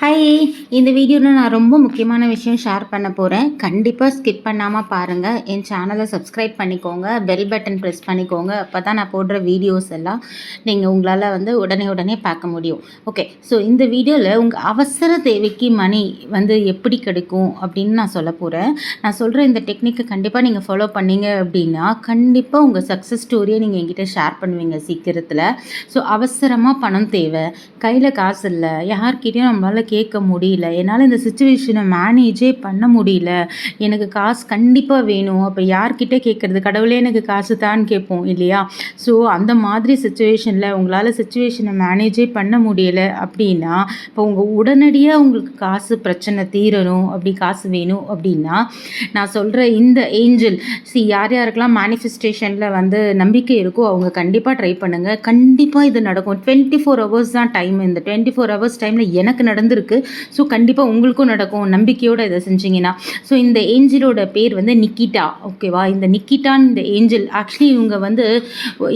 Hi இந்த வீடியோவில் நான் ரொம்ப முக்கியமான விஷயம் ஷேர் பண்ண போகிறேன் கண்டிப்பாக ஸ்கிப் பண்ணாமல் பாருங்கள் என் சேனலை சப்ஸ்கிரைப் பண்ணிக்கோங்க. பெல் பட்டன் ப்ரெஸ் பண்ணிக்கோங்க. அப்போ தான் நான் போடுற வீடியோஸ் எல்லாம் நீங்கள் உங்களால் வந்து உடனே உடனே பார்க்க முடியும். ஓகே ஸோ இந்த வீடியோவில் உங்கள் அவசர தேவைக்கு மணி வந்து எப்படி கிடைக்கும் அப்படின்னு நான் சொல்ல போகிறேன் நான் சொல்கிற இந்த டெக்னிக்கை கண்டிப்பாக நீங்கள் ஃபாலோ பண்ணீங்க அப்படின்னா கண்டிப்பாக உங்கள் சக்ஸஸ் ஸ்டோரியை நீங்கள் என்கிட்ட ஷேர் பண்ணுவீங்க சீக்கிரத்தில். ஸோ அவசரமாக பணம் தேவை. கையில் காசு இல்லை. யார்கிட்டையும் நம்மளால் கேட்க முடியல. என்னால் இந்த சுச்சுவேஷனை மேனேஜே பண்ண முடியல. எனக்கு காசு கண்டிப்பாக வேணும். அப்போ யார்கிட்ட கேட்குறது? கடவுளே எனக்கு காசு தான் கேட்போம் இல்லையா? ஸோ அந்த மாதிரி சுச்சுவேஷனில் உங்களால் சுச்சுவேஷனை மேனேஜே பண்ண முடியலை அப்படின்னா இப்போ உங்கள் உடனடியாக உங்களுக்கு காசு பிரச்சனை தீரணும் அப்படி காசு வேணும் அப்படின்னா நான் சொல்கிற இந்த ஏஞ்சல் சி யார் யாருக்கெல்லாம் மேனிஃபெஸ்டேஷனில் வந்து நம்பிக்கை இருக்கோ அவங்க கண்டிப்பாக ட்ரை பண்ணுங்கள் கண்டிப்பாக இது நடக்கும். டுவெண்ட்டி ஃபோர் ஹவர்ஸ் தான் டைம் இந்த டுவெண்ட்டி ஃபோர் ஹவர்ஸ் டைமில் எனக்கு நடந்து இருக்கு. ஸோ கண்டிப்பாக உங்களுக்கும் நடக்கும். நம்பிக்கையோடு இதை செஞ்சிங்கன்னா. ஸோ இந்த ஏஞ்சலோட பேர் வந்து நிக்கிட்டா. ஓகேவா இந்த நிக்கிட்டான் இந்த ஏஞ்சல். ஆக்சுவலி இவங்க வந்து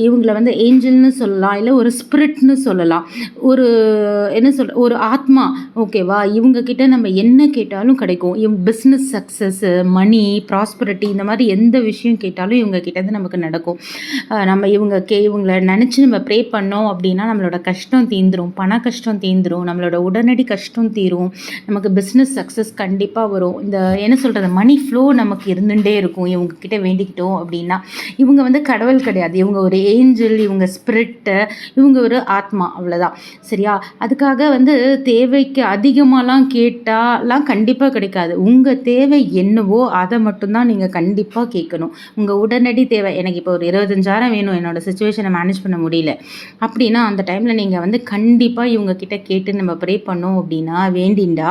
இவங்களை வந்து ஏஞ்சல்னு சொல்லலாம் இல்லை ஒரு ஸ்பிரிட்னு சொல்லலாம். ஒரு என்ன சொல் ஒரு ஆத்மா. ஓகேவா இவங்க கிட்ட நம்ம என்ன கேட்டாலும் கிடைக்கும். இவங்க பிஸ்னஸ் சக்ஸஸ்ஸு மணி ப்ராஸ்பரிட்டி இந்த மாதிரி எந்த விஷயம் கேட்டாலும் இவங்க கிட்டேருந்து நமக்கு நடக்கும். நம்ம இவங்க கே இவங்களை நினச்சி நம்ம ப்ரே பண்ணோம் அப்படின்னா நம்மளோட கஷ்டம் தீந்துடும் பண கஷ்டம் தீந்துடும் நம்மளோட உடனடி கஷ்டம் கஷ்டம் தீரும். நமக்கு பிஸ்னஸ் சக்ஸஸ் கண்டிப்பாக வரும். இந்த என்ன சொல்கிறது மணி ஃப்ளோ நமக்கு இருந்துகிட்டே இருக்கும். இவங்கக்கிட்ட வேண்டிக்கிட்டோம் அப்படின்னா. இவங்க வந்து கடவுள் கிடையாது. இவங்க ஒரு ஏஞ்சல் இவங்க ஸ்பிரிட்டு இவங்க ஒரு ஆத்மா அவ்வளோதான் சரியா? அதுக்காக வந்து தேவைக்கு அதிகமாகலாம் கேட்டாலாம் கண்டிப்பாக கிடைக்காது. உங்கள் தேவை என்னவோ அதை மட்டும்தான் நீங்கள் கண்டிப்பாக கேட்கணும். உங்கள் உடனடி தேவை எனக்கு இப்போ ஒரு இருபத்தஞ்சாயிரம் வேணும். என்னோடய சுச்சுவேஷனை மேனேஜ் பண்ண முடியல. அப்படின்னா அந்த டைமில் நீங்கள் வந்து கண்டிப்பாக இவங்கக்கிட்ட கேட்டு நம்ம ப்ரே பண்ணோம் அப்படின்னா அப்படின்னா வேண்டிண்டா?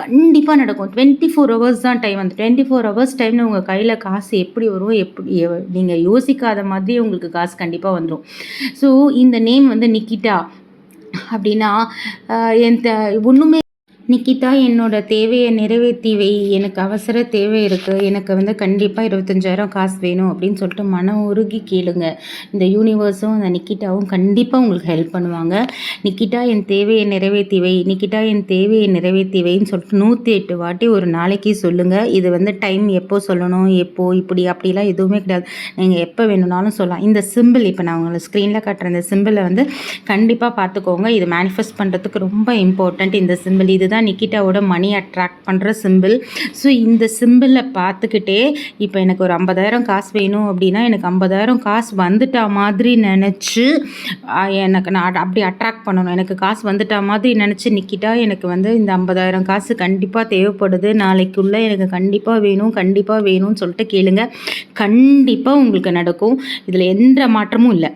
கண்டிப்பாக நடக்கும். டுவெண்ட்டி ஃபோர் ஹவர்ஸ் தான் டைம் அந்த டுவெண்ட்டி ஃபோர் ஹவர்ஸ் டைமில் உங்கள் கையில் காசு எப்படி வரும்? எப்படி நீங்கள் யோசிக்காத மாதிரி உங்களுக்கு காசு கண்டிப்பாக வந்துடும் ஸோ இந்த நேம் வந்து நிக்கிட்டா? அப்படின்னா என் ஒன்றுமே நிக்கிதா என்னோட தேவையை நிறைவேற்றி வை. எனக்கு அவசர தேவை இருக்குது எனக்கு வந்து கண்டிப்பாக இருபத்தஞ்சாயிரம் காசு வேணும் அப்படின்னு சொல்லிட்டு மன உருகி கேளுங்க. இந்த யூனிவர்ஸும் அந்த நிக்கிட்டாவும் கண்டிப்பாக உங்களுக்கு ஹெல்ப் பண்ணுவாங்க. நிக்கிட்டா என் தேவையை நிறைவேற்றி வை. நிக்கிட்டா என் தேவையை நிறைவேற்றி வைன்னு சொல்லிட்டு நூற்றி எட்டு வாட்டி ஒரு நாளைக்கு சொல்லுங்கள் இது வந்து டைம் எப்போ சொல்லணும் எப்போ இப்படி அப்படிலாம் எதுவுமே கிடையாது. நீங்கள் எப்போ வேணும்னாலும் சொல்லலாம். இந்த சிம்பிள் இப்போ நான் உங்களுக்கு ஸ்க்ரீனில் காட்டுற இந்த சிம்பிளை வந்து கண்டிப்பாக பார்த்துக்கோங்க. இது மேனிஃபெஸ்ட் பண்ணுறதுக்கு ரொம்ப இம்பார்ட்டண்ட் இந்த சிம்பிள் இது இதுதான் நிக்கிட்டாவோட மணி அட்ராக்ட் பண்ணுற சிம்பிள் ஸோ இந்த சிம்பிளை பார்த்துக்கிட்டே இப்போ எனக்கு ஒரு ஐம்பதாயிரம் காசு வேணும் அப்படின்னா எனக்கு ஐம்பதாயிரம் காசு வந்துட்டா மாதிரி நினச்சி எனக்கு நான் அப்படி அட்ராக்ட் பண்ணணும். எனக்கு காசு வந்துட்டா மாதிரி நினச்சி நிக்கிட்டா எனக்கு வந்து இந்த ஐம்பதாயிரம் காசு கண்டிப்பாக தேவைப்படுது. நாளைக்குள்ளே எனக்கு கண்டிப்பாக வேணும் கண்டிப்பாக வேணும்னு சொல்லிட்டு கேளுங்க. கண்டிப்பாக உங்களுக்கு நடக்கும். இதில் எந்த மாற்றமும் இல்லை.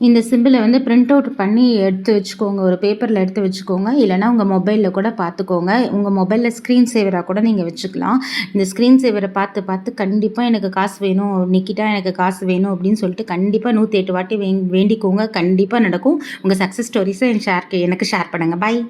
இந்த சிம்பிளை வந்து பிரிண்ட் அவுட் பண்ணி எடுத்து வச்சுக்கோங்க. ஒரு பேப்பரில் எடுத்து வச்சுக்கோங்க. இல்லைனா உங்கள் மொபைலில் கூட பார்த்துக்கோங்க. உங்கள் மொபைலில் ஸ்க்ரீன் சேவராக கூட நீங்கள் வச்சுக்கலாம். இந்த ஸ்க்ரீன் சேவரை பார்த்து பார்த்து கண்டிப்பாக எனக்கு காசு வேணும். நிக்கிட்டா எனக்கு காசு வேணும் அப்படின்னு சொல்லிட்டு கண்டிப்பாக நூற்றி எட்டு வாட்டி வேண்டிக்கோங்க. கண்டிப்பாக நடக்கும். உங்கள் சக்ஸஸ் ஸ்டோரிஸை என் ஷேர் எனக்கு ஷேர் பண்ணுங்கள் பாய்